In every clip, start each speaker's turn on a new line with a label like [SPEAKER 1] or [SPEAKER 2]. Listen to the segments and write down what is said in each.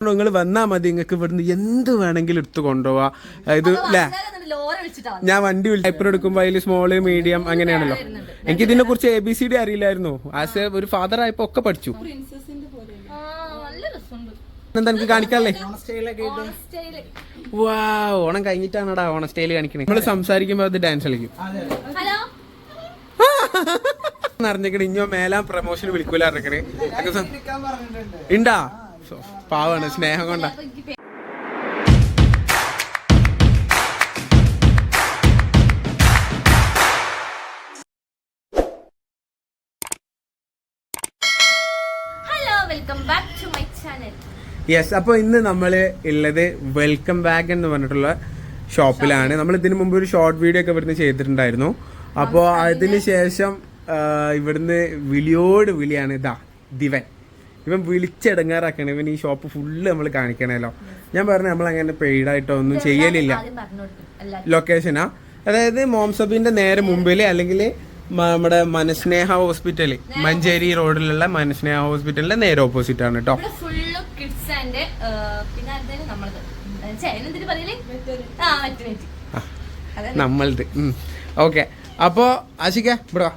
[SPEAKER 1] നിങ്ങൾ വന്നാ മതി നിങ്ങൾക്ക് ഇവിടുന്ന് എന്ത് വേണമെങ്കിലും എടുത്ത് കൊണ്ടുപോവാ. ഇത് അല്ലേ ഞാൻ വണ്ടി വിളിച്ചു ടൈപ്പർ എടുക്കുമ്പോൾ അതിൽ സ്മോൾ മീഡിയം അങ്ങനെയാണല്ലോ. എനിക്ക് ഇതിനെ കുറിച്ച് എ ബി സി ഡി അറിയില്ലായിരുന്നു. ആസ് എ ഒരു ഫാദർ ആയപ്പോ ഒക്കെ പഠിച്ചു.
[SPEAKER 2] ആ, നല്ല രസമുണ്ട്.
[SPEAKER 1] എന്താ എനിക്ക് കാണിക്കാല്ലേ?
[SPEAKER 2] സ്റ്റൈൽ
[SPEAKER 1] വാ ഓണം കഴിഞ്ഞിട്ടാണടാ ഓണം സ്റ്റൈൽ കാണിക്കണേ. നമ്മൾ സംസാരിക്കുമ്പോൾ അത് ഡാൻസ് കളിക്കും.
[SPEAKER 2] ഹലോ?
[SPEAKER 1] അറിഞ്ഞേക്കണേ ഇഞ്ഞോ മേലാ പ്രൊമോഷൻ വിളിക്കൂല അറിഞ്ഞേക്കണേ ഉണ്ടാ പാവാണ് സ്നേഹം കൊണ്ടാ. യെസ് അപ്പോൾ ഇന്ന് നമ്മൾ ഉള്ളത് വെൽക്കം ബാക്ക് എന്ന് പറഞ്ഞിട്ടുള്ള ഷോപ്പിലാണ് നമ്മൾ ഇതിനു മുമ്പ് ഒരു ഷോർട്ട് വീഡിയോ ഒക്കെ ഇവിടുന്ന് ചെയ്തിട്ടുണ്ടായിരുന്നു. അപ്പോൾ അതിന് ശേഷം ഇവിടുന്ന് വിളിയോട് വിളിയാണ് ഇതാ ദിവൻ. ഇവൻ വിളിച്ചെടങ്ങാറാക്കണം. ഇവൻ ഈ ഷോപ്പ് ഫുള്ള് നമ്മൾ കാണിക്കണല്ലോ ഞാൻ പറഞ്ഞു നമ്മൾ അങ്ങനെ പെയ്ഡായിട്ടോ ഒന്നും ചെയ്യലില്ല.
[SPEAKER 2] ആദ്യം പറഞ്ഞു കൊടുക്കും എല്ലാവരും
[SPEAKER 1] ലൊക്കേഷനാ അതായത് മോംസബിന്റെ നേരെ മുമ്പിൽ അല്ലെങ്കിൽ നമ്മുടെ മനസ്നേഹ ഹോസ്പിറ്റൽ മഞ്ചേരി റോഡിലുള്ള മനസ്നേഹ ഹോസ്പിറ്റലിന്റെ നേരെ ഓപ്പോസിറ്റ് ആണ് കേട്ടോ
[SPEAKER 2] ഇവിടെ കിഡ്സ് ആൻഡ് പിന്നെ അതിന് നമ്മളത്.
[SPEAKER 1] ഓക്കെ അപ്പോ ആശിക്ക ഇവിടെ.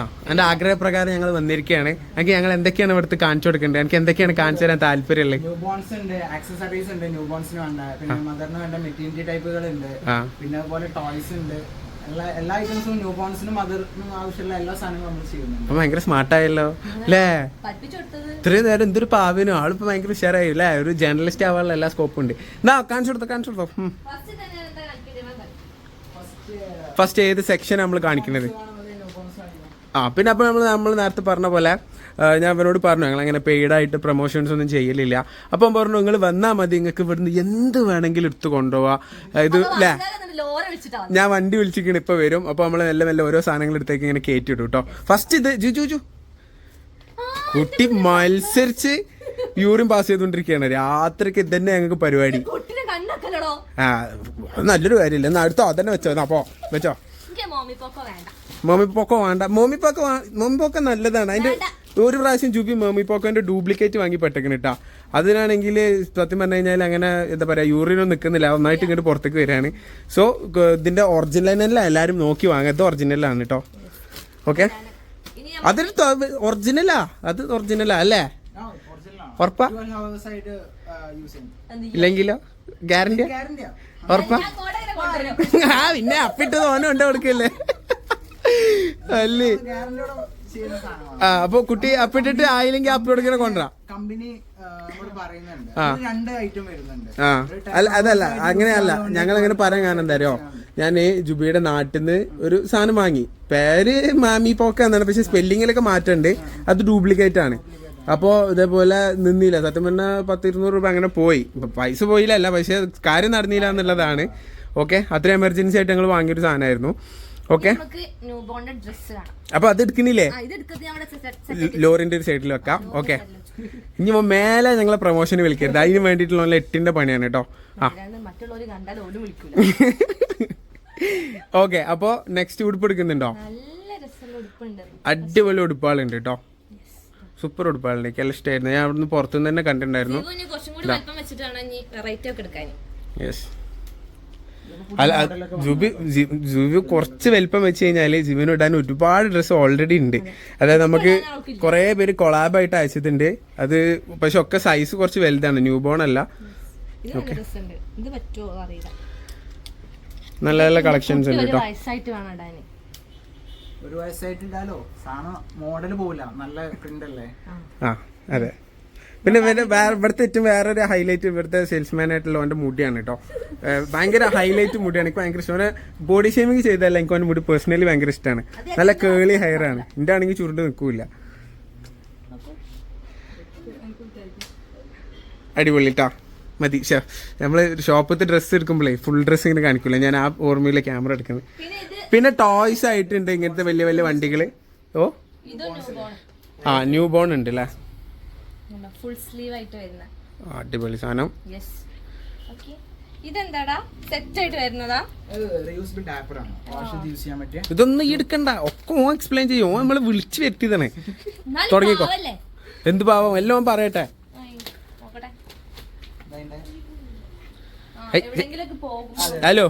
[SPEAKER 1] ആ എന്റെ ആഗ്രഹപ്രകാരം ഞങ്ങൾ വന്നിരിക്കുകയാണ്. എനിക്ക് ഞങ്ങൾ എന്തൊക്കെയാണ് ഇവിടുത്തെ കാണിച്ചു കൊടുക്കേണ്ടത്? എനിക്ക് എന്തൊക്കെയാണ് കാണിച്ചു തരാൻ താല്പര്യമുള്ളത്?
[SPEAKER 3] ന്യൂ ബോൺസ് ഉണ്ട് ആക്സസറീസ് ഉണ്ട് ന്യൂ ബോൺസിന് വേണ്ട. പിന്നെ മദറിന് വേണ്ട മെറ്റീരിയൽ ടൈപ്പുകൾ ഉണ്ട്. പിന്നെ അതുപോലെ ടോയ്സ് ഉണ്ട്. എല്ലാ എല്ലാ ഐറ്റംസും ന്യൂ ബോൺസിനും മദറിനും ആവശ്യമുള്ള എല്ലാ സാധനങ്ങളും നമ്മൾ ചെയ്യുന്നുണ്ട്.
[SPEAKER 1] അപ്പൊ ഭയങ്കര സ്മാർട്ടായല്ലോ അല്ലേ? ഇത്രയും നേരം എന്തൊരു പാവിനും? ആളിപ്പോ ഭയങ്കര ഉഷാറായി അല്ലേ? ഒരു ജേർണലിസ്റ്റ് ആവാനുള്ള എല്ലാ സ്കോപ്പും ഉണ്ട്. എന്നാ കാണിച്ചു കൊടുത്തോ കാണിച്ചു കൊടുത്തോ?
[SPEAKER 2] ഫസ്റ്റ് തന്നെ എന്താ കളിക്കുന്നത്
[SPEAKER 3] ഫസ്റ്റ്
[SPEAKER 1] ഫസ്റ്റ് ഏത് സെക്ഷൻ നമ്മൾ കാണിക്കുന്നത് ആ പിന്നെ അപ്പോൾ നമ്മൾ നമ്മൾ നേരത്തെ പറഞ്ഞ പോലെ ഞാൻ അവരോട് പറഞ്ഞു ഞങ്ങൾ അങ്ങനെ പെയ്ഡായിട്ട് പ്രൊമോഷൻസ് ഒന്നും ചെയ്യലില്ല. അപ്പം പറഞ്ഞു നിങ്ങൾ വന്നാൽ മതി നിങ്ങൾക്ക് ഇവിടുന്ന് എന്ത് വേണമെങ്കിലും എടുത്ത് കൊണ്ടുപോവാ. ഇത് അല്ലേ ഞാൻ വണ്ടി വിളിച്ചിരിക്കണ ഇപ്പൊ വരും. അപ്പൊ നമ്മൾ മെല്ലെ മെല്ലെ ഓരോ സാധനങ്ങൾ എടുത്തേക്ക് ഇങ്ങനെ കയറ്റി ഇടും കേട്ടോ ഫസ്റ്റ് ഇത് ജു ജു ജു. കുട്ടി മത്സരിച്ച് യൂറിൻ പാസ് ചെയ്തുകൊണ്ടിരിക്കുകയാണ് രാത്രിക്ക് ഇതന്നെ ഞങ്ങൾക്ക് പരിപാടി. ആ നല്ലൊരു കാര്യമില്ല എന്നാ അടുത്തോ അതന്നെ വെച്ചോ എന്നാ അപ്പോ വെച്ചോ.
[SPEAKER 2] എനിക്ക് മോമി പോക്കോ വേണ്ട.
[SPEAKER 1] മോമിപ്പോക്കോ വേണ്ട മോമിപ്പോക്ക മോമിപ്പോക്ക നല്ലതാണ്. അതിന്റെ ഒരു പ്രാവശ്യം ജൂബി മോമിപ്പോക്കോന്റെ ഡ്യൂപ്ലിക്കേറ്റ് വാങ്ങി പെട്ടേക്കണ കേട്ടോ അതിനാണെങ്കിൽ സത്യം പറഞ്ഞു കഴിഞ്ഞാൽ അങ്ങനെ എന്താ പറയാ യൂറിനൊന്നും നിൽക്കുന്നില്ല നന്നായിട്ട് ഇങ്ങോട്ട് പുറത്തേക്ക് വരികയാണ്. സോ ഇതിന്റെ ഒറിജിനൽ തന്നെ എല്ലാരും നോക്കി വാങ്ങാത്ത ഒറിജിനലാണ് കേട്ടോ ഓക്കെ അതൊരു ഒറിജിനലാ അത് ഒറിജിനലാ അല്ലേ?
[SPEAKER 3] ഒറിജിനലാണ്
[SPEAKER 1] ഉറപ്പാ? ഇല്ലെങ്കിലോ? ഗ്യാരണ്ടിയാ ഉറപ്പാ? ആ പിന്നെ അപ്പിട്ട് തോന്നുന്നു കൊടുക്കില്ലേ കൊടുക്കല്ലേ അല്ലേ? ആ അപ്പൊ കുട്ടി അപ്പിട്ടിട്ട് ആയില്ലെങ്കിൽ അപ്ലോഡ് ഇങ്ങനെ കൊണ്ടുവരാം.
[SPEAKER 3] കമ്പനി. രണ്ട് ഐറ്റം വരുന്നുണ്ട്.
[SPEAKER 1] അല്ല അതല്ല അങ്ങനെയല്ല. ഞങ്ങൾ അങ്ങനെ പറയാൻ കാരണം എന്താ അറിയോ? ഞാൻ ജുബിയുടെ നാട്ടിൽ നിന്ന് ഒരു സാധനം വാങ്ങി. പേര് മാമി പോക്ക എന്നാണ്. പക്ഷെ സ്പെല്ലിങ്ങിലൊക്കെ മാറ്റമുണ്ട്. അത് ഡ്യൂപ്ലിക്കേറ്റ് ആണ്. അപ്പോൾ ഇതേപോലെ നിന്നില്ല. സത്യം പറഞ്ഞാൽ പത്ത് ഇരുന്നൂറ് രൂപ അങ്ങനെ പോയി. പൈസ പോയില്ല. അല്ല പക്ഷെ കാര്യം നടന്നില്ല എന്നുള്ളതാണ്. ഓക്കെ? അത്ര എമർജൻസി ആയിട്ട് ഞങ്ങൾ വാങ്ങിയൊരു സാധനമായിരുന്നു. ഓക്കെ അപ്പൊ അത് എടുക്കുന്നില്ലേ? ലോറിന്റെ ഒരു സൈഡിൽ വെക്കാം. ഓക്കെ ഇനി മേലെ ഞങ്ങളെ പ്രൊമോഷന് വിളിക്കരുത്. അതിന് വേണ്ടിട്ടുള്ള നല്ല എട്ടിന്റെ പണിയാണ് കേട്ടോ. ആ. ഓക്കെ അപ്പോ നെക്സ്റ്റ് ഉടുപ്പ് എടുക്കുന്നുണ്ടോ? അടിപൊളി ഉടുപ്പാളുണ്ട് കേട്ടോ. സൂപ്പർ ഉടുപ്പാളുണ്ട്. എല്ലാം ഇഷ്ടമായിരുന്നു ഞാൻ അവിടുന്ന് പുറത്തുനിന്ന് തന്നെ കണ്ടിട്ടുണ്ടായിരുന്നു. യെസ് അല്ല ജുബി ജുബി കുറച്ച് വലിപ്പം വെച്ച് കഴിഞ്ഞാൽ ജിബിന് ഇടാൻ ഒരുപാട് ഡ്രസ്സ് ഓൾറെഡി ഉണ്ട്. അതായത് നമുക്ക് കുറെ പേര് കൊളാബായിട്ട് അയച്ചിട്ടുണ്ട്. അത് പക്ഷെ ഒക്കെ സൈസ് കുറച്ച് വലുതാണ് ന്യൂ ബോൺ അല്ല.
[SPEAKER 2] ഓക്കെ നല്ല
[SPEAKER 1] നല്ല നല്ല കളക്ഷൻസ് ഉണ്ട്
[SPEAKER 2] ഒരു
[SPEAKER 1] കേട്ടോ
[SPEAKER 3] ഒരു വയസ്സായിട്ടുണ്ടാലോ സാധനം മോഡൽ പോവില്ല. നല്ല പ്രിന്റ് അല്ലേ?
[SPEAKER 1] ആ അതെ. പിന്നെ പിന്നെ വേറെ ഇവിടുത്തെ ഏറ്റവും വേറൊരു ഹൈലൈറ്റ് ഇവിടുത്തെ സെയിൽസ്മാൻ ആയിട്ടുള്ള അവന്റെ മുടിയാണ് കേട്ടോ ഭയങ്കര ഹൈലൈറ്റ് മുടിയാണ്. എനിക്ക് ഭയങ്കര ഇഷ്ടം. ബോഡി ഷേമിങ് ചെയ്തല്ല എനിക്ക് അവന്റെ മുടി പേഴ്സണലി ഭയങ്കര ഇഷ്ടമാണ് നല്ല കേളി ഹെയർ ആണ്. എന്റെ ആണെങ്കിൽ ചുരുണ്ട് നിൽക്കൂല അടിപൊളിട്ടാ മതി ഷേ. നമ്മൾ ഷോപ്പത്തെ ഡ്രസ്സ് എടുക്കുമ്പോഴേ ഫുൾ ഡ്രസ്സ് ഇങ്ങനെ കാണിക്കൂല? ഞാൻ ആ ഓർമ്മയിലെ ക്യാമറ എടുക്കുന്നത്.
[SPEAKER 2] പിന്നെ
[SPEAKER 1] ടോയ്സ് ആയിട്ടുണ്ട് ഇങ്ങനത്തെ വലിയ വലിയ വണ്ടികൾ ഓ? ആ ന്യൂ ബോൺ ഉണ്ട് അല്ലേ
[SPEAKER 2] ഫുൾ സ്ലീവ് ആയിട്ട് വരുന്ന.
[SPEAKER 1] അടിപൊളി സാധനം.
[SPEAKER 2] യെസ് ഓക്കെ ഇതെന്താടാ? സെറ്റ് ആയിട്ട് വരുന്നതാ?
[SPEAKER 1] ഇതൊന്നും എടുക്കണ്ട ഒക്കെ ഓൻ എക്സ്പ്ലെയിൻ ചെയ്യും. ഓൻ നമ്മൾ വിളിച്ചു വരുത്തിയതാണ് തുടങ്ങിക്കോ. എന്ത് പാവം? എല്ലാം പറയട്ടെ. ഹലോ.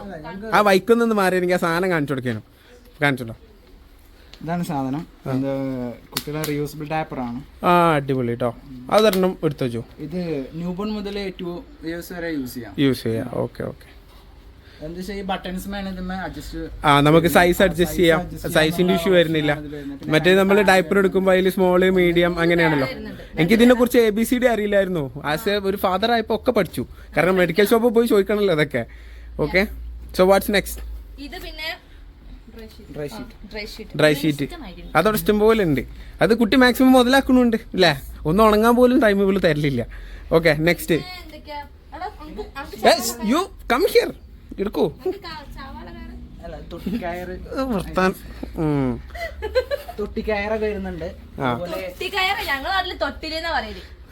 [SPEAKER 1] ആ വൈക്കൊന്നു മാറി എനിക്ക് ആ സാധനം കാണിച്ചു കൊടുക്കാനും. കാണിച്ചോ
[SPEAKER 3] ഇതാണ് സാധനം. കുട്ടികളെ റിയൂസബിൾ ആണ്.
[SPEAKER 1] ആ അടിപൊളി കേട്ടോ അതൊരെണ്ണം എടുത്തു വെച്ചു
[SPEAKER 3] ഇത് ന്യൂബോൺ മുതൽ ടു ഇയേഴ്സ് വരെ യൂസ് ചെയ്യാം.
[SPEAKER 1] യൂസ് ചെയ്യാം. ഓക്കെ ഓക്കെ ആ നമുക്ക് സൈസ് അഡ്ജസ്റ്റ് ചെയ്യാം. സൈസിന്റെ ഇഷ്യൂ വരുന്നില്ല. മറ്റേ നമ്മൾ ഡയപ്പർ എടുക്കുമ്പോൾ അതിൽ സ്മോൾ മീഡിയം അങ്ങനെയാണല്ലോ. എനിക്ക് ഇതിനെ കുറിച്ച് എ ബി സി ഡി അറിയില്ലായിരുന്നു. ആസ് എ ഒരു ഫാദർ ആയപ്പോൾ ഒക്കെ പഠിച്ചു. കാരണം മെഡിക്കൽ ഷോപ്പിൽ പോയി ചോദിക്കണല്ലോ അതൊക്കെ ഓക്കെ സോ വാട്ട്സ് നെക്സ്റ്റ്
[SPEAKER 2] ഇത് പിന്നെ
[SPEAKER 3] dry sheet
[SPEAKER 2] dry sheet
[SPEAKER 1] dry sheet അതോടെ ഇഷ്ടം പോലെ ഉണ്ട്. അത് കുട്ടി മാക്സിമം മുതലാക്കണുണ്ട് അല്ലേ? ഒന്ന് ഉണങ്ങാൻ പോലും ടൈം പോലും തരലില്ല okay next you come here എടുക്കൂ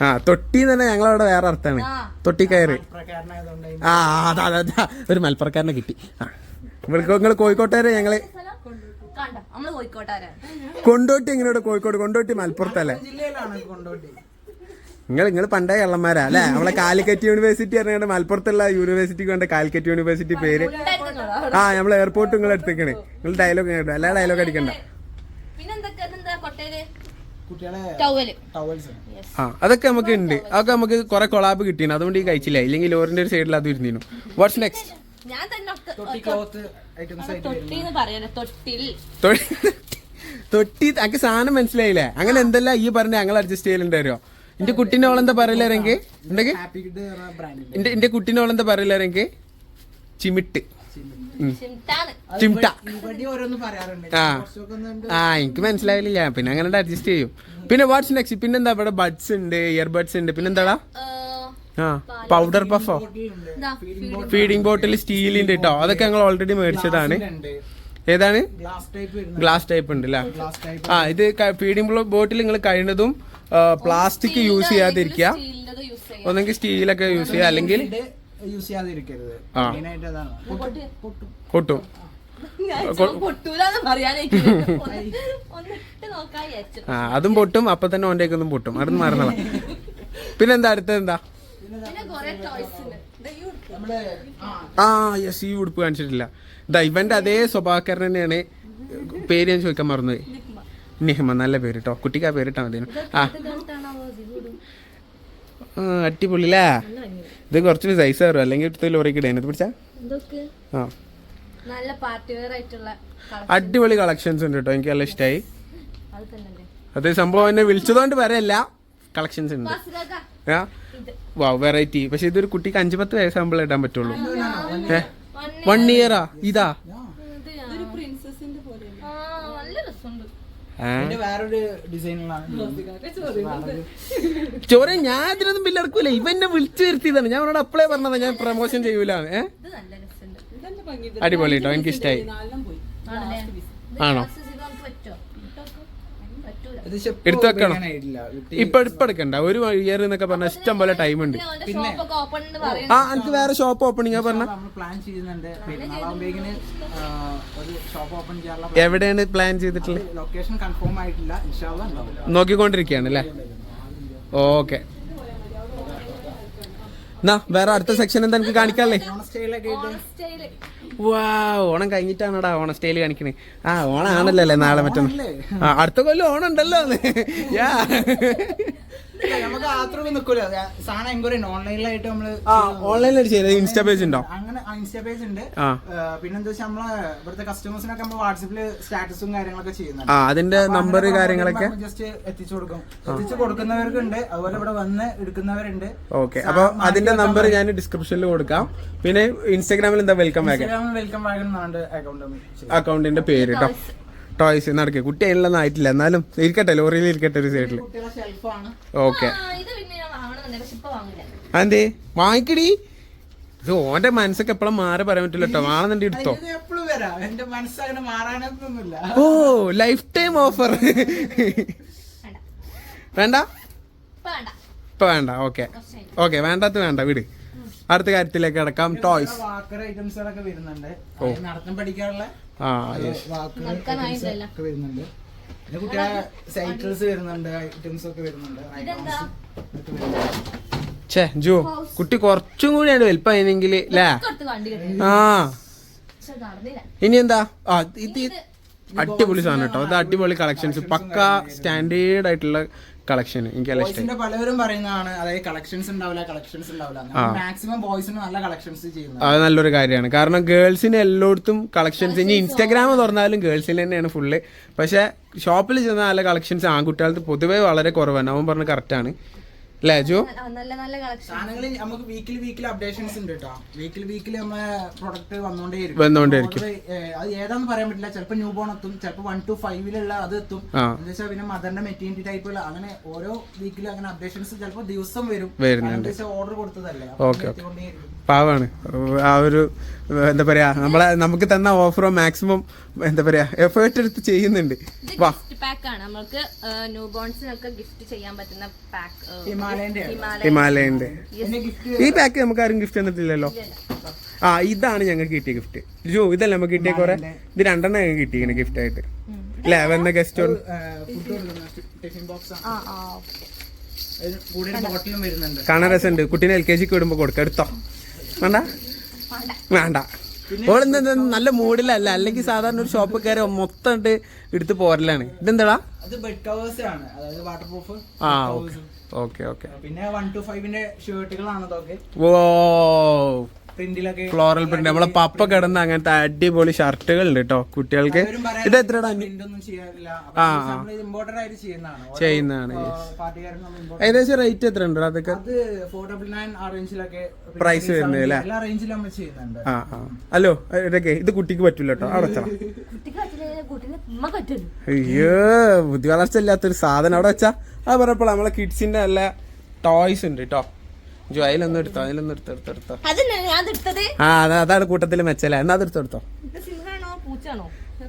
[SPEAKER 1] ആ. തൊട്ടി തന്നെ ഞങ്ങളവിടെ വേറെ അർത്ഥമാണ്. തൊട്ടിക്കയറ്. ആ അതാ ഒരു മലപ്പുറക്കാരനെ കിട്ടി. ആ. നിങ്ങൾ കോഴിക്കോട്ടുകാരെ
[SPEAKER 2] ഞങ്ങൾ
[SPEAKER 1] കൊണ്ടോട്ടി എങ്ങനെയോട് കോഴിക്കോട്? കൊണ്ടോട്ടി മലപ്പുറത്തല്ലേ? നിങ്ങൾ നിങ്ങൾ പണ്ടേ കള്ളന്മാരാ അല്ലേ? നമ്മളെ കാലിക്കറ്റ് യൂണിവേഴ്സിറ്റി അറിയാണ്ട് മലപ്പുറത്തുള്ള യൂണിവേഴ്സിറ്റിക്ക് വേണ്ട കാലിക്കറ്റ് യൂണിവേഴ്സിറ്റി പേര്. ആ നമ്മൾ എയർപോർട്ട് നിങ്ങൾ എടുത്തേക്കണേ നിങ്ങൾ ഡയലോഗ് കേട്ടോ. എല്ലാ ഡയലോഗ് അടിക്കണ്ട. ആ അതൊക്കെ നമുക്ക് ഉണ്ട്. അതൊക്കെ നമുക്ക് കുറെ കൊളാബ് കിട്ടിയാണ് അതുകൊണ്ട് ഈ കഴിച്ചില്ല. ഇല്ലെങ്കിൽ ലോറിന്റെ ഒരു സൈഡിൽ അത് ഇരുന്നു വാട്ട്സ് നെക്സ്റ്റ്
[SPEAKER 2] ഞാൻ തന്നെ ഒക്കെ-
[SPEAKER 3] തൊട്ടി
[SPEAKER 2] തൊട്ടിൽ.
[SPEAKER 1] അനക്ക് സാധനം മനസ്സിലായില്ലേ? അങ്ങനെ എന്തല്ല ഈ പറഞ്ഞ ഞങ്ങൾ അഡ്ജസ്റ്റ് ചെയ്യലുണ്ടായിരുന്നോ എന്റെ കുട്ടിനോളെന്താ പറയലെങ്കിൽ ഉണ്ടെങ്കിൽ എന്റെ എന്റെ കുട്ടീന്റെ ഓളെന്താ ചിമിട്ട്. ചിമിട്ട. ആ.
[SPEAKER 3] കുറച്ചൊക്കെ ഉണ്ട്.
[SPEAKER 1] ആ എനിക്ക് മനസ്സിലായില്ല. പിന്നെ അങ്ങനെ അഡ്ജസ്റ്റ് ചെയ്യും. പിന്നെ വാട്ട്സ് നെക്സ്റ്റ് പിന്നെന്താ ഇവിടെ ബഡ്സ് ഉണ്ട് ഇയർബഡ്സ് ഉണ്ട്. പിന്നെന്താടാ? ആ. പൗഡർ പഫോ. ഫീഡിംഗ് ബോട്ടിൽ സ്റ്റീലിന്റെ കേട്ടോ അതൊക്കെ ഞങ്ങൾ ഓൾറെഡി മേടിച്ചതാണ്. ഏതാണ്?
[SPEAKER 3] ഗ്ലാസ് ടൈപ്പ് വരുന്നുണ്ട്
[SPEAKER 1] ഗ്ലാസ് ടൈപ്പ് ഉണ്ട് അല്ലേ ആ ഇത് ഫീഡിംഗ് ബോട്ടിൽ നിങ്ങൾ കഴിയുന്നതും പ്ലാസ്റ്റിക് യൂസ് ചെയ്യാതിരിക്കുക. ഒന്നെങ്കിൽ സ്റ്റീലൊക്കെ യൂസ് ചെയ്യുക അല്ലെങ്കിൽ. കൊട്ടും ആ. അതും പൊട്ടും. അപ്പൊ തന്നെ ഓന്റെ പൊട്ടും. അത് മറന്നതാ. പിന്നെന്താ അടുത്തത്
[SPEAKER 3] ആ
[SPEAKER 1] യെസ് ഈ ഉടുപ്പ് കാണിച്ചിട്ടില്ല. ഇതാ ഇവന്റെ അതേ സ്വഭാവക്കാരൻ തന്നെയാണ്. പേര് ഞാൻ ചോദിക്കാൻ മറന്നുപോയി. നെഹ്മ നല്ല പേര് കേട്ടോ കുട്ടിക്ക് ആ പേരിട്ടാ മതി ആ.
[SPEAKER 2] ഇത് കണ്ടിട്ടാണാവോ ഇത്
[SPEAKER 1] കുറച്ചുകൂടി സൈസ് കയറും അല്ലെങ്കിൽ എടുത്ത് ലോറിക്ക് ഇടേനെ. ഇത് പിടിച്ചാ? ആ.
[SPEAKER 2] നല്ല പാർട്ടി വെയർ ആയിട്ടുള്ള കളർ
[SPEAKER 1] അടിപൊളി കളക്ഷൻസ് ഉണ്ട് കേട്ടോ. എനിക്ക് നല്ല ഇഷ്ടമായി
[SPEAKER 2] അതേ
[SPEAKER 1] സംഭവം എന്നെ വിളിച്ചതുകൊണ്ട് പറയല്ല കളക്ഷൻസ് ഉണ്ട്. ആ. വാ വെറൈറ്റി പക്ഷെ ഇതൊരു കുട്ടിക്ക് അഞ്ചു പത്ത് വയസ്സാകുമ്പോൾ ഇടാൻ പറ്റുള്ളൂ. ഏ. വൺ ഇയറാ ഇതാ? ചോര ഞാൻ. ഇതിനൊന്നും ബില്ലടക്കൂല ഇവന്നെ വിളിച്ചു വരുത്തിയതാണ്. ഞാൻ അവനോട് അപ്ലൈ പറഞ്ഞതാ ഞാൻ പ്രൊമോഷൻ ചെയ്യൂല ഏ?
[SPEAKER 2] ഇത് നല്ല രസമുണ്ട്.
[SPEAKER 1] അടിപൊളി കേട്ടോ എനിക്ക് ഇഷ്ടമായി ആണോ? എടുത്ത് വെക്കണം.
[SPEAKER 3] ഉപയോഗിക്കാനായിട്ടില്ല. കുട്ടി
[SPEAKER 1] ഇപ്പൊ ഇപ്പൊ എടുക്കണ്ട ഒരു ഇയർ എന്നൊക്കെ പറഞ്ഞ ഇഷ്ടം പോലെ ടൈം ഉണ്ട്.
[SPEAKER 2] പിന്നെ അവന്റെ ഓപ്പൺ എന്ന്
[SPEAKER 1] ആ എനിക്ക് വേറെ ഷോപ്പ് ഓപ്പണിംഗ് പറഞ്ഞ.
[SPEAKER 3] നമ്മൾ പ്ലാൻ ചെയ്യുന്നുണ്ട്. പെരുന്നാളാകുമ്പോഴേക്കിന് ഒരു ഷോപ്പ് ഓപ്പൺ ചെയ്യാനുള്ള
[SPEAKER 1] എവിടെയാണ് പ്ലാൻ ചെയ്തിട്ടുള്ളത്?
[SPEAKER 3] ലൊക്കേഷൻ കൺഫേം ആയിട്ടില്ല. ഇൻഷാല്ല ഉണ്ടാവും
[SPEAKER 1] നോക്കിക്കൊണ്ടിരിക്കുകയാണ് അല്ലേ? ഓക്കെ. വേറെ അടുത്ത സെക്ഷൻ എന്താ എനിക്ക് കാണിക്കാല്ലേ? വാ ഓണം കഴിഞ്ഞിട്ടാണടാ ഓണ സ്റ്റൈൽ കാണിക്കണേ. ആ ഓണം ആണല്ലോ അല്ലേ നാളെ മറ്റൊന്ന് അടുത്ത കൊല്ലം ഓണം ഉണ്ടല്ലോ യാ
[SPEAKER 3] നമുക്ക് സാധനം ഓൺലൈനിലായിട്ട്
[SPEAKER 1] നമ്മൾ ഇൻസ്റ്റാ പേജ് ഉണ്ടോ?
[SPEAKER 3] അങ്ങനെ ഇൻസ്റ്റാ പേജ് ഉണ്ട്.
[SPEAKER 1] ആ.
[SPEAKER 3] പിന്നെന്താ വെച്ചാൽ നമ്മൾ ഇവിടുത്തെ കസ്റ്റമേഴ്സിനൊക്കെ നമ്മൾ വാട്സപ്പിൽ സ്റ്റാറ്റസും കാര്യങ്ങളൊക്കെ ചെയ്യുന്നുണ്ട്.
[SPEAKER 1] ആ അതിന്റെ നമ്പർ കാര്യങ്ങളൊക്കെ?
[SPEAKER 3] ജസ്റ്റ് എത്തിച്ചു കൊടുക്കും. എത്തിച്ചു കൊടുക്കുന്നവർക്കുണ്ട്. അതുപോലെ ഇവിടെ വന്ന് എടുക്കുന്നവരുണ്ട്.
[SPEAKER 1] ഓക്കെ അപ്പൊ അതിന്റെ നമ്പർ ഞാൻ ഡിസ്ക്രിപ്ഷനിൽ കൊടുക്കാം. പിന്നെ ഇൻസ്റ്റാഗ്രാമിൽ എന്താ വെൽക്കം വാഗൻ
[SPEAKER 3] ഇൻസ്റ്റാഗ്രാമിൽ വെൽക്കം വാഗൺ
[SPEAKER 1] അക്കൗണ്ടിന്റെ പേര് കേട്ടോ ടോയ്സ് നടക്കുക കുട്ടി അതിനുള്ള ആയിട്ടില്ല. എന്നാലും ഇരിക്കട്ടെ ലോറിയിൽ ഇരിക്കട്ടെ ഒരു സൈഡിൽ ഓക്കെ അതെ വാങ്ങിക്കടി. ഇത് ഓന്റെ മനസ്സൊക്കെ എപ്പോഴും മാറി പറയാൻ പറ്റില്ല കേട്ടോ വാണെന്നുണ്ട് എടുത്തോ.
[SPEAKER 3] എപ്പോഴും വരാം. എന്റെ മനസ്സങ്ങനെ മാറാനൊന്നുമില്ല.
[SPEAKER 1] ഓ ലൈഫ് ടൈം ഓഫർ
[SPEAKER 2] വേണ്ട.
[SPEAKER 1] വേണ്ട?
[SPEAKER 2] ഇപ്പൊ വേണ്ട.
[SPEAKER 1] ഇപ്പൊ വേണ്ട. ഓക്കെ ഓക്കെ വേണ്ടാത്ത വേണ്ട. വിട്. അടുത്ത കാര്യത്തിലേക്ക് കിടക്കാം. ടോയ്സ്
[SPEAKER 3] വാക്കർ ഐറ്റംസുകളൊക്കെ വരുന്നുണ്ട്. നടത്തം പഠിക്കാനുള്ള
[SPEAKER 1] ആ യെസ്.
[SPEAKER 3] ഒക്കെ വരുന്നുണ്ട്. പിന്നെ കുട്ടികളെ സൈക്കിൾസ് വരുന്നുണ്ട് ഐറ്റംസ് ഒക്കെ വരുന്നുണ്ട്.
[SPEAKER 1] ഛേ ജോ കുട്ടി കുറച്ചും കൂടിയാണ് വലുപ്പമായിരുന്നെങ്കിൽ അല്ലേ ആ. ഇനി എന്താ? ആ ഇത് അടിപൊളി സാധനം കേട്ടോ. അത് അടിപൊളി കളക്ഷൻസ് പക്ക സ്റ്റാൻഡേർഡ് ആയിട്ടുള്ള കളക്ഷൻ എനിക്ക് നല്ല ഇഷ്ടമായി
[SPEAKER 3] പലവരും പറയുന്നതാണ് അതായത് കളക്ഷൻസ് ഉണ്ടാവില്ല കളക്ഷൻസ് ഉണ്ടാവില്ല. മാക്സിമം ബോയ്സിന് നല്ല കളക്ഷൻസ് ചെയ്യുന്നത്.
[SPEAKER 1] അത് നല്ലൊരു കാര്യമാണ്. കാരണം ഗേൾസിന് എല്ലായിടത്തും കളക്ഷൻസ് ഇനി ഇൻസ്റ്റാഗ്രാം തുറന്നാലും ഗേൾസിന് തന്നെയാണ് ഫുള്ള് പക്ഷേ ഷോപ്പിൽ ചെന്ന നല്ല കളക്ഷൻസ് ആൺകുട്ടികൾക്ക് പൊതുവേ വളരെ കുറവാണ്. അവൻ പറഞ്ഞ കറക്റ്റാണ് അല്ലേ ജോ?
[SPEAKER 2] നല്ല നല്ല കളക്ഷൻ
[SPEAKER 3] സാധനങ്ങളിൽ നമുക്ക് വീക്കിലി വീക്കിലി അപ്ഡേഷൻസ് ഉണ്ട് കേട്ടോ വീക്കിലി വീക്കിലി നമ്മൾ പ്രൊഡക്റ്റ് വന്നുകൊണ്ടേയിരിക്കും
[SPEAKER 1] വന്നുകൊണ്ടേയിരിക്കും.
[SPEAKER 3] അത് ഏതാന്ന് പറയാൻ പറ്റില്ല. ചിലപ്പോൾ ന്യൂ ബോൺ എത്തും ചിലപ്പോൾ വൺ ടു ഫൈവിലുള്ള അത് എത്തും. എന്താ പിന്നെ മദറിന്റെ മെറ്റീരിയൽ ടൈപ്പുകൾ അങ്ങനെ ഓരോ വീക്കിലും അങ്ങനെ അപ്ഡേഷൻസ് ചിലപ്പോൾ ദിവസം വരും.
[SPEAKER 1] വരുന്നുണ്ട്.
[SPEAKER 3] ഓർഡർ കൊടുത്തതല്ലേ.
[SPEAKER 1] ഓക്കെ. പാവാണ്. ആ ഒരു എന്താ പറയാ നമ്മളെ നമുക്ക് തന്ന ഓഫറോ മാക്സിമം എന്താ പറയാ എഫേർട്ട് എടുത്ത് ചെയ്യുന്നുണ്ട്.
[SPEAKER 2] ഗിഫ്റ്റ് പാക്ക് ആണ്. നമുക്ക് ന്യൂ ബോൺസിനൊക്കെ ഗിഫ്റ്റ് ചെയ്യാൻ പറ്റുന്ന പാക്ക്
[SPEAKER 3] ഹിമാലയന്റെ
[SPEAKER 1] ഈ പാക്ക് നമുക്ക് ആരും ഗിഫ്റ്റ് തന്നിട്ടില്ലല്ലോ? ആ ഇതാണ് ഞങ്ങൾക്ക് കിട്ടിയ ഗിഫ്റ്റ് ജോ ഇതല്ല നമുക്ക് കിട്ടിയ കുറെ? ഇത് രണ്ടെണ്ണം ഞങ്ങൾക്ക് കിട്ടിയിരിക്കണ ഗിഫ്റ്റ് ആയിട്ട്. അല്ലേ വന്ന ഗസ്റ്റ്
[SPEAKER 3] ഫുഡ് കൊടുക്കുന്ന ടിഫിൻ ബോക്സ്
[SPEAKER 2] ആ. ആ ഓക്കെ.
[SPEAKER 3] കൂടെ ബോട്ടിലും വരുന്നുണ്ട്.
[SPEAKER 1] കാണാൻ രസമുണ്ട് കുട്ടീനെ എൽ കെ ജിക്ക് വിടുമ്പോ കൊടുക്ക എടുത്തോ. വേണ്ട?
[SPEAKER 2] വേണ്ട.
[SPEAKER 1] ഓളെന്താ നല്ല മൂഡിലല്ല. അല്ലെങ്കിൽ സാധാരണ ഒരു ഷോപ്പ് കയറി മൊത്തം ഇട്ട് എടുത്ത് പോരലാണ്. ഇതെന്താടാ?
[SPEAKER 3] അത് ബെഡ് കവേഴ്സ് ആണ്. അതായത് വാട്ടർ പ്രൂഫ്
[SPEAKER 1] ആ ഓക്കെ. Okay okay.
[SPEAKER 3] പിന്നെ വൺ ടു ഫൈവിന്റെ ഷർട്ടുകളാണ് അതൊക്കെ.
[SPEAKER 1] ഓ
[SPEAKER 3] പ്രിന്റിലൊക്കെ
[SPEAKER 1] ഫ്ലോറൽ പ്രിന്റ് നമ്മളെ പപ്പ കിടന്ന അങ്ങനത്തെ അടിപൊളി ഷർട്ടുകൾ ഉണ്ട് കേട്ടോ കുട്ടികൾക്ക് ഇത്
[SPEAKER 3] എത്ര
[SPEAKER 1] ആ,
[SPEAKER 3] ചെയ്യുന്നതാണ്.
[SPEAKER 1] ഏകദേശം റേറ്റ് എത്ര ഉണ്ട് അതൊക്കെ? പ്രൈസ് വരുന്നത് അല്ലേ? ആ ആ. ഹലോ ഇതൊക്കെ ഇത് കുട്ടിക്ക് പറ്റൂല കേട്ടോ അവിടെ വെച്ചാ അയ്യോ ബുദ്ധി വളർച്ച ഇല്ലാത്തൊരു സാധനം അവിടെ വെച്ചാ. അത് പറഞ്ഞപ്പോൾ നമ്മളെ കിഡ്സിന്റെ നല്ല ടോയ്സ് ഉണ്ട് കേട്ടോ ജോ അതിലൊന്നും എടുത്തോ അതിലൊന്നും എടുത്തോ എടുത്തോ എടുത്തോ.
[SPEAKER 2] അതന്നെ ഞാൻ എടുത്തത്?
[SPEAKER 1] ആ അതാ അതാണ് കൂട്ടത്തിൽ മെച്ചല എന്നാ അത് എടുത്തോ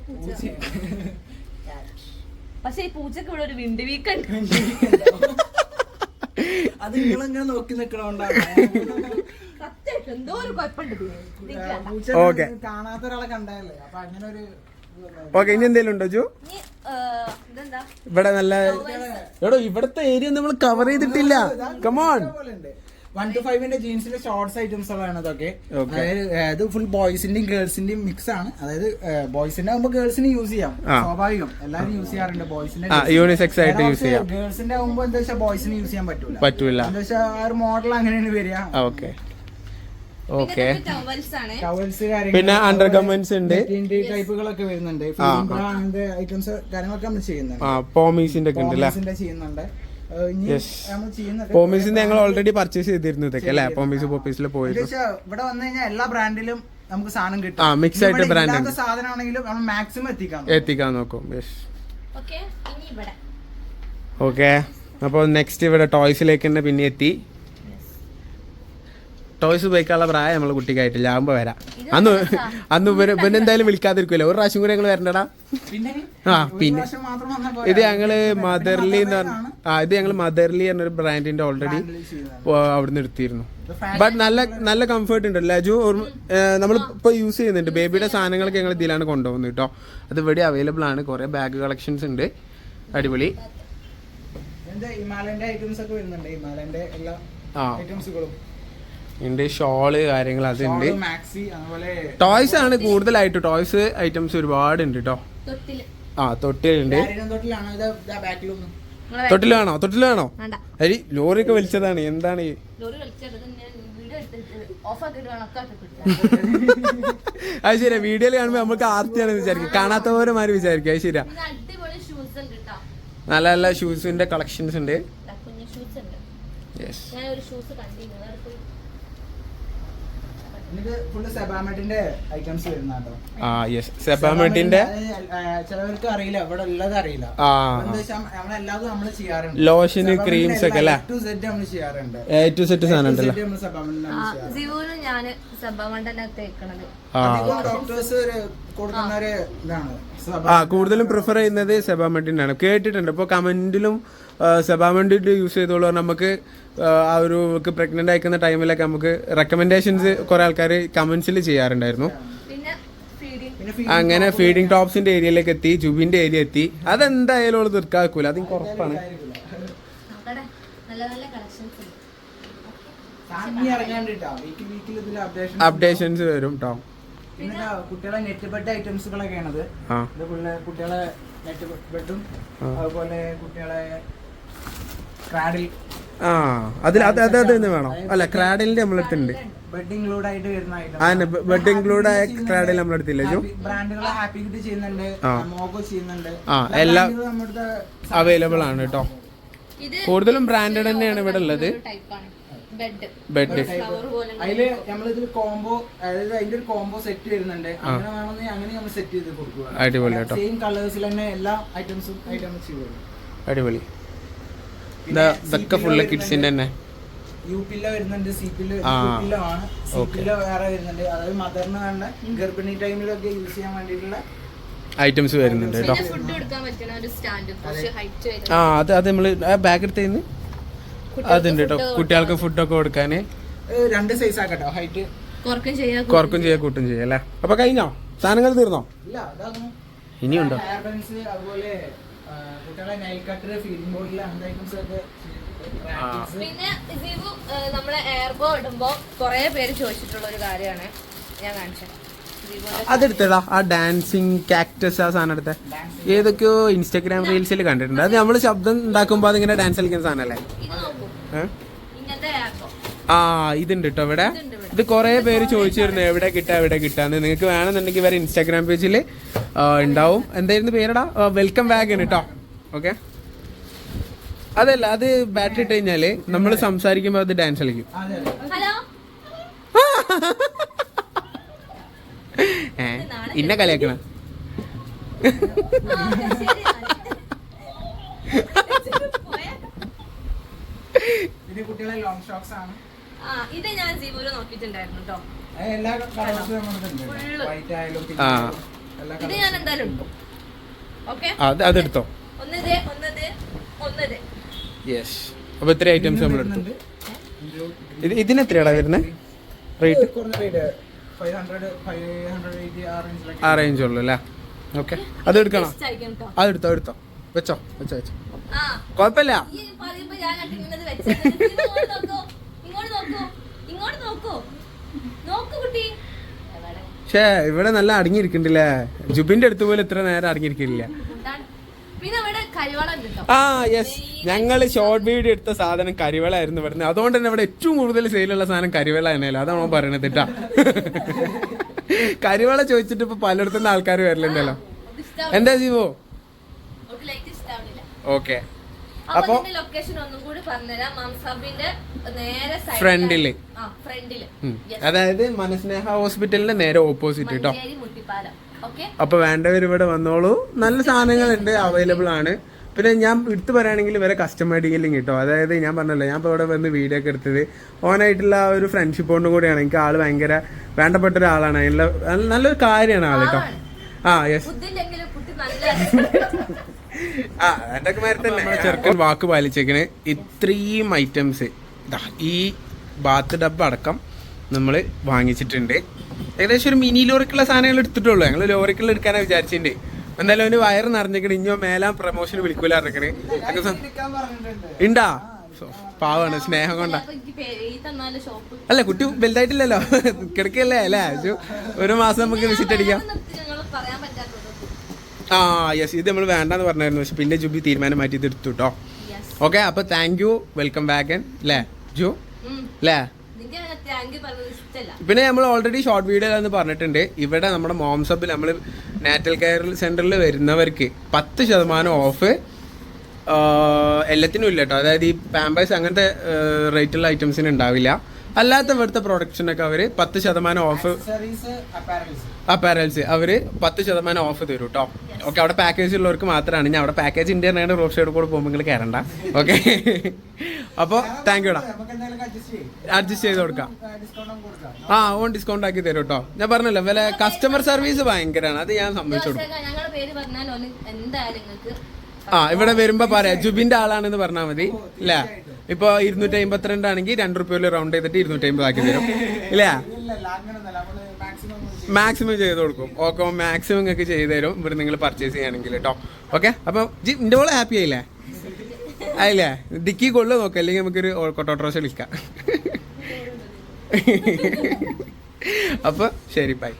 [SPEAKER 2] പക്ഷേ ഈ പൂച്ചക്ക് ഇവിടെ ഒരു വിണ്ട് വീക്കുണ്ട്
[SPEAKER 3] അത് നിങ്ങളെങ്ങനെ നോക്കി നിക്കണോണ്ടാണ്
[SPEAKER 2] സത്യമായിട്ട് എന്തോ ഒരു കുഴപ്പമുണ്ട്
[SPEAKER 1] ഓക്കെ.
[SPEAKER 3] കാണാത്ത ഒരാളെ അപ്പൊ അങ്ങനെ ഒരു
[SPEAKER 1] ഓക്കെ ഇനി എന്തേലും ഉണ്ടോ ജു? ഇവിടെ നല്ല എടോ ഇവിടത്തെ ഏരിയ നമ്മൾ കവർ ചെയ്തിട്ടില്ല. കമോൺ
[SPEAKER 3] വൺ ടു ഫൈവിന്റെ ജീൻസിന്റെ ഷോർട്സ് ഐറ്റംസുകളാണ് ഇതൊക്കെ. അതായത് ഇത് ഫുൾ ബോയ്സിന്റെയും ഗേൾസിന്റെയും മിക്സ് ആണ്. അതായത് ബോയ്സിന്റെ ആകുമ്പോൾ ഗേൾസിന് യൂസ് ചെയ്യാം. സ്വാഭാവികം. എല്ലാവരും യൂസ് ചെയ്യാറുണ്ട്. ബോയ്സിന്റെ
[SPEAKER 1] യൂണിസെക്സ് ആയിട്ട് യൂസ് ചെയ്യാം.
[SPEAKER 3] ഗേൾസിന്റെ ആകുമ്പോൾ എന്താ വെച്ചാൽ ബോയ്സിന് യൂസ് ചെയ്യാൻ പറ്റൂല.
[SPEAKER 1] പറ്റൂല.
[SPEAKER 3] എന്താ വെച്ചാൽ ആ ഒരു മോഡൽ അങ്ങനെയാണ് വരിക.
[SPEAKER 1] ഓക്കെ ഓക്കെ
[SPEAKER 2] ടവൽസ് ആണ്.
[SPEAKER 3] ടവൽസ്
[SPEAKER 1] പിന്നെ അണ്ടർ ഗവൺമെന്റ്സ് ഉണ്ട്.
[SPEAKER 3] ടൈപ്പുകളൊക്കെ വരുന്നുണ്ട്. ഐറ്റംസ് കാര്യങ്ങളൊക്കെ നമ്മൾ ചെയ്യുന്നുണ്ട്.
[SPEAKER 1] ആ പോമീസിന്റെ ഒക്കെ ഉണ്ട് അല്ലേ
[SPEAKER 3] ചെയ്യുന്നുണ്ട്.
[SPEAKER 1] പോമീസിന്റെ ഞങ്ങൾ ഓൾറെഡി പർച്ചേസ് ചെയ്തിരുന്നു ഇതൊക്കെ അല്ലേ? പോമീസ് പോപ്പീസിൽ പോയിരുന്നു
[SPEAKER 3] ഇവിടെ വന്നു കഴിഞ്ഞാൽ എല്ലാ ബ്രാൻഡിലും നമുക്ക് സാധനം കിട്ടും.
[SPEAKER 1] ആ,
[SPEAKER 3] മിക്സ്
[SPEAKER 1] ആയിട്ട് ബ്രാൻഡ്
[SPEAKER 3] സാധനം
[SPEAKER 1] ആണെങ്കിലും
[SPEAKER 3] സാധനമാണെങ്കിലും നമ്മൾ മാക്സിമം എത്തിക്കാം
[SPEAKER 1] എത്തിക്കാൻ നോക്കും. യെസ്
[SPEAKER 2] ഓക്കെ ഇനി ഇവിടെ.
[SPEAKER 1] ഓക്കെ അപ്പോൾ നെക്സ്റ്റ് ഇവിടെ ടോയ്സിലേക്ക് തന്നെ പിന്നെ എത്തി. ടോയ്സ് ഉപയോഗിക്കാനുള്ള പ്രായം നമ്മളെ കുട്ടിക്കായിട്ടില്ല. ആകുമ്പോൾ വരാം. അന്ന് അന്ന് പിന്നെ എന്തായാലും വിളിക്കാതിരിക്കുമല്ലോ ഒരു പ്രാവശ്യം കൂടെ ഞങ്ങൾ വരണ്ടടാ.
[SPEAKER 3] പിന്നെ?
[SPEAKER 1] ആ
[SPEAKER 3] ഒരു
[SPEAKER 1] പിന്നെ. ഇത് ഞങ്ങൾ മദർലി എന്ന് പറഞ്ഞ ആ ഇത് ഞങ്ങൾ മദർലി എന്നൊരു ബ്രാൻഡിന്റെ ഓൾറെഡി. അവിടുന്ന് എടുത്തിരുന്നു. ബട്ട് നല്ല നല്ല കംഫർട്ട് ഉണ്ട് ലജു നമ്മൾ ഇപ്പൊ യൂസ് ചെയ്യുന്നുണ്ട്. ബേബിയുടെ സാധനങ്ങളൊക്കെ ഞങ്ങൾ ഇതിലാണ് കൊണ്ടുപോകുന്നത് കേട്ടോ അത് ഇവിടെ അവൈലബിൾ ആണ്. കുറെ ബാഗ് കളക്ഷൻസ് ഉണ്ട്. അടിപൊളി.
[SPEAKER 3] എന്താ ഹിമാലയന്റെ ഐറ്റംസ് ഒക്കെ വരുന്നുണ്ട്? ഹിമാലയന്റെ എല്ലാ
[SPEAKER 1] ആ.
[SPEAKER 3] ഐറ്റംസുകളും
[SPEAKER 1] ഉണ്ട് ഷോൾ കാര്യങ്ങൾ അതുണ്ട്.
[SPEAKER 3] മാക്സി അതുപോലെ
[SPEAKER 1] ടോയ്സ് ആണ് കൂടുതലായിട്ട്. ടോയ്സ് ഐറ്റംസ് ഒരുപാട് ഉണ്ട് കേട്ടോ
[SPEAKER 2] തൊട്ടിൽ.
[SPEAKER 1] ആ തൊട്ടിലുണ്ട്.
[SPEAKER 3] ഡാരിയൻ തൊട്ടിലാണ്? ഇത് ബാക്കിലൊന്നും
[SPEAKER 2] നിങ്ങളെ
[SPEAKER 1] തൊട്ടിൽ വേണോ തൊട്ടിൽ വേണോ അരി ലോറി ഒക്കെ വലിച്ചതാണ്. എന്താണ്? ഈ
[SPEAKER 2] ലോറി കളിച്ചത് ഞാൻ വീഡിയോ എടുത്തിട്ട് ഓഫ് ആക്കിയിട്ട് വേണം ഒക്കെ ആക്കി
[SPEAKER 1] അത് ശരിയാ. വീഡിയോയിൽ കാണുമ്പോൾ നമുക്ക് ആർത്തിയാണ് വിചാരിക്കും. കാണാത്തവരെ മാതിരി വിചാരിക്കും. അത് ശരിയാ.
[SPEAKER 2] അടിപൊളി ഷൂസ് ഉണ്ട് കേട്ടോ
[SPEAKER 1] നല്ല നല്ല ഷൂസിന്റെ കളക്ഷൻസ് ഉണ്ട്.
[SPEAKER 2] ദാ ഷൂസ് ഉണ്ട്.
[SPEAKER 1] യെസ്
[SPEAKER 2] ഞാൻ ഒരു ഷൂസ് കണ്ടിരുന്നു വേറെ പോയി
[SPEAKER 3] ഇത് ഫുള്ള് സെബാമെറ്റിന്റെ ഐറ്റംസ് വരുന്നാട്ടോ
[SPEAKER 1] ആ യെസ് സെബാമെട്ടിന്റെ
[SPEAKER 3] ചിലവർക്ക് അറിയില്ല ഇവിടെ ഉള്ളത് അറിയില്ല.
[SPEAKER 1] ലോഷന് ക്രീംസ് ഒക്കെ അല്ലേ?
[SPEAKER 3] ടു സെറ്റ് നമ്മൾ ചെയ്യാറുണ്ട്.
[SPEAKER 1] എ ടു സെറ്റ് സാധനം ഉണ്ടല്ലോ.
[SPEAKER 2] ഞാൻ തേക്കണത്.
[SPEAKER 1] ആ. കൂടുതലും പ്രിഫർ ചെയ്യുന്നത് സെബാമെട്ടിന്റെ ആണ് കേട്ടിട്ടുണ്ട്. ഇപ്പൊ കമന്റിലും സെബാമെന്റിന്റെ യൂസ് ചെയ്തോളൂ നമുക്ക് ആ, ഒരു പ്രഗ്നന്റ് അയക്കുന്ന ടൈമിലൊക്കെ നമുക്ക് റെക്കമെൻഡേഷൻസ് കുറെ ആൾക്കാർ കമന്റ്സിൽ ചെയ്യാറുണ്ടായിരുന്നു.
[SPEAKER 2] പിന്നെ ഫീഡിങ്
[SPEAKER 3] പിന്നെ ഫീ-
[SPEAKER 1] അങ്ങനെ ഫീഡിംഗ് ടോപ്സിന്റെ ഏരിയയിലേക്ക് എത്തി ജുബിന്റെ ഏരിയ എത്തി. അതെന്തായാലും അവൾ തീർക്കാക്കൂല അത് എനിക്ക് ഉറപ്പാണ്.
[SPEAKER 3] ഇതിൽ
[SPEAKER 1] അപ്ഡേഷൻസ് വരും കേട്ടോ
[SPEAKER 3] കുട്ടികളെ നെറ്റ് ബെഡ് ഐറ്റംസുകളൊക്കെയാണത് കുട്ടികളെ നെറ്റ് ബെഡും അതുപോലെ കുട്ടികളെ
[SPEAKER 1] ആ അതിൽ അത് അത് അത് തന്നെ വേണം. അല്ല ക്രാഡിലിന്റെ നമ്മളടുത്തുണ്ട്
[SPEAKER 3] ബെഡ് ഇൻക്ലൂഡ് ആയിട്ട് വരുന്ന
[SPEAKER 1] ആ ബെഡ് ഇൻക്ലൂഡ് ആയ ക്രാഡിൽ നമ്മളടുത്തില്ല ജോ
[SPEAKER 3] ബ്രാൻഡുകൾ ഹാപ്പി കിറ്റ് ചെയ്യുന്നുണ്ട്. മോഗോ ചെയ്യുന്നുണ്ട്.
[SPEAKER 1] ആ, എല്ലാ-
[SPEAKER 3] നമ്മുടെ
[SPEAKER 1] അവൈലബിൾ ആണ് കേട്ടോ
[SPEAKER 2] ഇത്
[SPEAKER 1] കൂടുതലും ബ്രാൻഡഡ് തന്നെയാണ് ഇവിടെ ഉള്ളത്.
[SPEAKER 2] ബെഡ്
[SPEAKER 3] അതിൽ നമ്മളിതിൽ കോംബോ അതായത് അതിന്റെ ഒരു കോംബോ സെറ്റ് വരുന്നുണ്ട്. അങ്ങനെ വേണമെങ്കിൽ അങ്ങനെ നമ്മൾ സെറ്റ് ചെയ്ത് കൊടുക്കുക
[SPEAKER 1] അടിപൊളി കേട്ടോ
[SPEAKER 3] സെയിം കളേഴ്സിൽ തന്നെ എല്ലാ ഐറ്റംസും ഐറ്റംസ്
[SPEAKER 1] അടിപൊളി. ഇതൊക്കെ ഫുള്ള് കിഡ്സിന്റെ തന്നെ.
[SPEAKER 3] യു പില്ല വരുന്നുണ്ട് സി പില്ല
[SPEAKER 1] ആ.
[SPEAKER 3] പില്ല ആണ് സി. പില്ല വേറെ വരുന്നുണ്ട്. അതായത് മദറിന് വേണ്ട ഗർഭിണി ടൈമിലൊക്കെ യൂസ് ചെയ്യാൻ വേണ്ടിയിട്ടുള്ള
[SPEAKER 1] ഐറ്റംസ് വരുന്നുണ്ട് കേട്ടോ
[SPEAKER 2] ഫുഡ് കൊടുക്കാൻ പറ്റുന്ന ഒരു സ്റ്റാൻഡ് കുറച്ച് ഹൈറ്റ്
[SPEAKER 1] ആ അത് അത് നമ്മൾ ബാഗ് എടുത്തേന്ന്? അതുണ്ട് കേട്ടോ കുട്ടികൾക്ക് ഫുഡൊക്കെ
[SPEAKER 3] കൊടുക്കാൻ രണ്ട് സൈസ് ആക്കട്ടോ ഹൈറ്റ്
[SPEAKER 2] കുറക്കും ചെയ്യാ
[SPEAKER 1] കൂട്ടും ചെയ്യാം അല്ലേ? അപ്പൊ കഴിഞ്ഞോ? സാധനങ്ങൾ തീർന്നോ?
[SPEAKER 3] ഇല്ല
[SPEAKER 1] ഇനിയുണ്ടോ?
[SPEAKER 3] അതുപോലെ കുട്ടികളെ നൈൽ കട്ടർ ഫീഡിംഗ് ബോട്ടിൽ അങ്ങനത്തെ ഐറ്റംസ് ഒക്കെ
[SPEAKER 2] പിന്നെ ദീപു നമ്മളെ എയർബോ ഇടുമ്പോ കൊറേ പേര് ചോദിച്ചിട്ടുള്ള ഒരു കാര്യമാണ് ഞാൻ കാണിച്ചത്
[SPEAKER 1] അതെടുത്തടാ ആ ഡാൻസിങ് കാക്ടസ് ആ സാധനം എടുത്ത. ഏതൊക്കെയോ ഇൻസ്റ്റാഗ്രാം റീൽസിൽ കണ്ടിട്ടുണ്ട്. അത് നമ്മൾ ശബ്ദം ഉണ്ടാക്കുമ്പോ അതിങ്ങനെ ഡാൻസ് കളിക്കുന്ന ഏ? ആ ഇതുണ്ട് കേട്ടോ ഇവിടെ. ഇത് കുറെ പേര് ചോദിച്ചിരുന്നു എവിടെ കിട്ടാ എവിടെ കിട്ടാന്ന് നിങ്ങൾക്ക് വേണമെന്നുണ്ടെങ്കിൽ വേറെ ഇൻസ്റ്റാഗ്രാം പേജിൽ ഉണ്ടാവും. എന്തായിരുന്നു പേരടാ? വെൽക്കം ബാഗ് കേട്ടോ ഓക്കെ അതല്ല അത് ബാറ്ററി ഇട്ട് കഴിഞ്ഞാൽ നമ്മൾ സംസാരിക്കുമ്പോൾ അത് ഡാൻസ് കളിക്കും.
[SPEAKER 3] അതെ അതെ
[SPEAKER 2] ഹലോ
[SPEAKER 1] ഇന്നെ കളിയാക്കണ.
[SPEAKER 3] ഇത് കുട്ടികളെ ലോങ് ഷോക്സ് ആണ്.
[SPEAKER 2] ആ ഇത് ഞാൻ ദീപുവിൽ നോക്കിയിട്ടുണ്ടായിരുന്നു കേട്ടോ
[SPEAKER 3] അത് എല്ലാ കളേഴ്സും നമ്മളുണ്ട്
[SPEAKER 2] Full.
[SPEAKER 3] വൈറ്റ് ആയാലും pink
[SPEAKER 1] ആ.
[SPEAKER 3] ആയാലും എല്ലാ
[SPEAKER 2] ഇത് ഞാൻ എന്തായാലും എടുക്കും. ഓക്കെ?
[SPEAKER 1] അത് അതെടുത്തോ.
[SPEAKER 2] ഒന്നത് ഒന്നത് ഒന്നത്.
[SPEAKER 1] യെസ് അപ്പൊ ഇത്ര ഐറ്റംസ് നമ്മൾ എടുത്തു
[SPEAKER 3] വരുന്നുണ്ട്.
[SPEAKER 1] ഇത് ഇതിന് എത്രയാടാ വരുന്നത് റേറ്റ്
[SPEAKER 3] കുറഞ്ഞ rate five hundred five hundred eighty ആ
[SPEAKER 1] ആ റേഞ്ച് ഉള്ളു അല്ലേ? ഓക്കെ അത് എടുക്കണോ?
[SPEAKER 2] Best ആയിരിക്കും കേട്ടോ
[SPEAKER 1] അതെടുത്തോ എടുത്തോ. വെച്ചോ വെച്ചോ വെച്ചോ.
[SPEAKER 2] ആ.
[SPEAKER 1] കുഴപ്പമില്ല.
[SPEAKER 2] ഈ പറയുമ്പോ ഞാൻ കണ്ടിരുന്നത് വെച്ചത് നോക്കൂ. ഇങ്ങോട്ട് നോക്കൂ. നോക്കൂ കുട്ടി?
[SPEAKER 1] പക്ഷേ ഇവിടെ നല്ല അടങ്ങിയിരിക്കണ്ടല്ലേ ജുബിന്റെ അടുത്ത് പോലും ഇത്ര നേരം അടങ്ങിയിരിക്കില്ല. ആ യെസ് ഞങ്ങൾ ഷോർട്ട് വീഡിയോ എടുത്ത സാധനം കരിവേളായിരുന്നു പറഞ്ഞത് അതുകൊണ്ട് തന്നെ ഇവിടെ ഏറ്റവും കൂടുതൽ സെയിലുള്ള സാധനം കരിവള തന്നെയല്ലോ? അതാണ് പറയണത് കേട്ടാ. കരിവള ചോദിച്ചിട്ട് ഇപ്പൊ പലയിടത്തുനിന്ന് ആൾക്കാർ വരലുണ്ടല്ലോ. എന്താ ജീവോ? ഓക്കെ
[SPEAKER 2] അപ്പൊ ലൊക്കേഷൻ ഒന്നും കൂടി പറഞ്ഞുതരാം. മംസബിന്റെ നേരെ
[SPEAKER 1] ഫ്രണ്ടിൽ.
[SPEAKER 2] ഫ്രണ്ടിൽ.
[SPEAKER 1] അതായത് മനസ്നേഹ ഹോസ്പിറ്റലിന്റെ നേരെ ഓപ്പോസിറ്റ് കേട്ടോ അപ്പൊ വേണ്ടവർ ഇവിടെ വന്നോളൂ. നല്ല സാധനങ്ങൾ ഉണ്ട് അവൈലബിൾ ആണ്. പിന്നെ ഞാൻ എടുത്തു പറയുകയാണെങ്കിൽ വരെ കസ്റ്റമർ ഡീലിംഗ് കിട്ടും അതായത് ഞാൻ പറഞ്ഞല്ലോ ഞാൻ ഇപ്പോൾ ഇവിടെ വന്ന് വീഡിയോ ഒക്കെ എടുത്തത് ഓനായിട്ടുള്ള ആ ഒരു ഫ്രണ്ട്ഷിപ്പ് കൊണ്ട് കൂടിയാണ്. എനിക്ക് ആൾ ഭയങ്കര വേണ്ടപ്പെട്ട ഒരാളാണ്. അതിനുള്ള നല്ലൊരു കാര്യമാണ് ആൾ കേട്ടോ ആ യെസ് ചെറുക്കൻ വാക്ക് പാലിച്ചേക്കണ്. ഇത്രയും ഐറ്റംസ് ഈ ബാത്ത് ഡബ് അടക്കം നമ്മൾ വാങ്ങിച്ചിട്ടുണ്ട്. ഏകദേശം ഒരു മിനി ലോറിക്കുള്ള സാധനങ്ങൾ എടുത്തിട്ടുള്ളൂ. ഞങ്ങൾ ലോറിക്കുള്ള എടുക്കാനാണ് വിചാരിച്ചിട്ടുണ്ട് എന്തായാലും അവന് വയറ് നിറഞ്ഞേക്കണ്. ഇനിയോ മേലാ പ്രൊമോഷൻ വിളിക്കൂല
[SPEAKER 3] പറഞ്ഞിട്ടുണ്ട്.
[SPEAKER 1] ഉണ്ടാ പാവാണ്. സ്നേഹം കൊണ്ടാ. അല്ല കുട്ടി വലുതായിട്ടില്ലല്ലോ. കിടക്കല്ലേ അല്ലേ? ഒരു- മാസം നമുക്ക് വിസിറ്റ് അടിക്കാം. ആ യെസ് ഇത് നമ്മൾ വേണ്ടെന്ന് പറഞ്ഞായിരുന്നു. പക്ഷെ പിന്നെ ജുബി തീരുമാനം മാറ്റി ഇത് എടുത്തു കേട്ടോ
[SPEAKER 2] യെസ്
[SPEAKER 1] ഓക്കെ അപ്പൊ താങ്ക് യു വെൽക്കം ബാക്ക് അല്ലേ ജു? അല്ലേ പിന്നെ നമ്മൾ ഓൾറെഡി ഷോർട്ട് വീഡിയോ എന്ന് പറഞ്ഞിട്ടുണ്ട്. ഇവിടെ നമ്മുടെ മോംസ് സബിൽ നമ്മൾ നാറ്റൽ കെയർ സെന്ററിൽ വരുന്നവർക്ക് പത്ത് ശതമാനം ഓഫ് എല്ലാത്തിനും ഇല്ല കേട്ടോ അതായത് ഈ പാമ്പേഴ്സ് അങ്ങനത്തെ റേറ്റുള്ള ഐറ്റംസിന് ഉണ്ടാവില്ല. അല്ലാത്ത ഇവിടുത്തെ പ്രൊഡക്ഷനൊക്കെ അവർ പത്ത് ശതമാനം ഓഫ്
[SPEAKER 3] അപ്പാരൽസ്
[SPEAKER 1] അവർ അവർ പത്ത് ശതമാനം ഓഫ് തരും കേട്ടോ ഓക്കെ അവിടെ പാക്കേജ് ഉള്ളവർക്ക് മാത്രമാണ് ഞാൻ അവിടെ package India Indian road side കൂടെ പോകുമ്പോൾ നിങ്ങൾ കയറണ്ട ഓക്കെ അപ്പോൾ താങ്ക് യുടാ
[SPEAKER 3] നമുക്ക് എന്തെങ്കിലും അഡ്ജസ്റ്റ് ചെയ്യും
[SPEAKER 1] അഡ്ജസ്റ്റ് ചെയ്ത് കൊടുക്കാം. ആ ഓൺ ഡിസ്കൗണ്ട് ആക്കി തരും കേട്ടോ ഞാൻ പറഞ്ഞല്ലോ വില കസ്റ്റമർ സർവീസ് ഭയങ്കരമാണ് അത് ഞാൻ സമ്മതിച്ചു കൊടുക്കും.
[SPEAKER 2] ഞങ്ങളുടെ പേര് പറഞ്ഞാൽ ഒന്ന് എന്തായാലും നിങ്ങൾക്ക്
[SPEAKER 1] ആ ഇവിടെ വരുമ്പോ പറയാം. ജുബിന്റെ ആളാണെന്ന് പറഞ്ഞാൽ മതി. അല്ലേ ഇപ്പൊ ഇരുന്നൂറ്റി അമ്പത്തിരണ്ട് ആണെങ്കിൽ രണ്ട് റുപ്യ റൗണ്ട് ചെയ്തിട്ട് ഇരുന്നൂറ്റി അമ്പത് ആക്കി തരും. ഇല്ലേ
[SPEAKER 3] ഇല്ല ഇല്ല അങ്ങനെയൊന്നല്ല നമ്മൾ മാക്സിമം
[SPEAKER 1] ചെയ്ത് കൊടുക്കും. ഓക്കെ മാക്സിമം നിങ്ങൾക്ക് ചെയ്ത് തരും. ഇവിടെ നിങ്ങൾ പർച്ചേസ് ചെയ്യുകയാണെങ്കിൽ കേട്ടോ ഓക്കെ അപ്പം ജി എന്റെ മോളെ ഹാപ്പി ആയില്ലേ? ആയില്ലേ? ഡിക്കി കൊള്ളു നോക്കാം. അല്ലെങ്കിൽ നമുക്കൊരു കൊട്ടോട്രോസ് വിളിക്കാം. അപ്പൊ ശരി ബൈ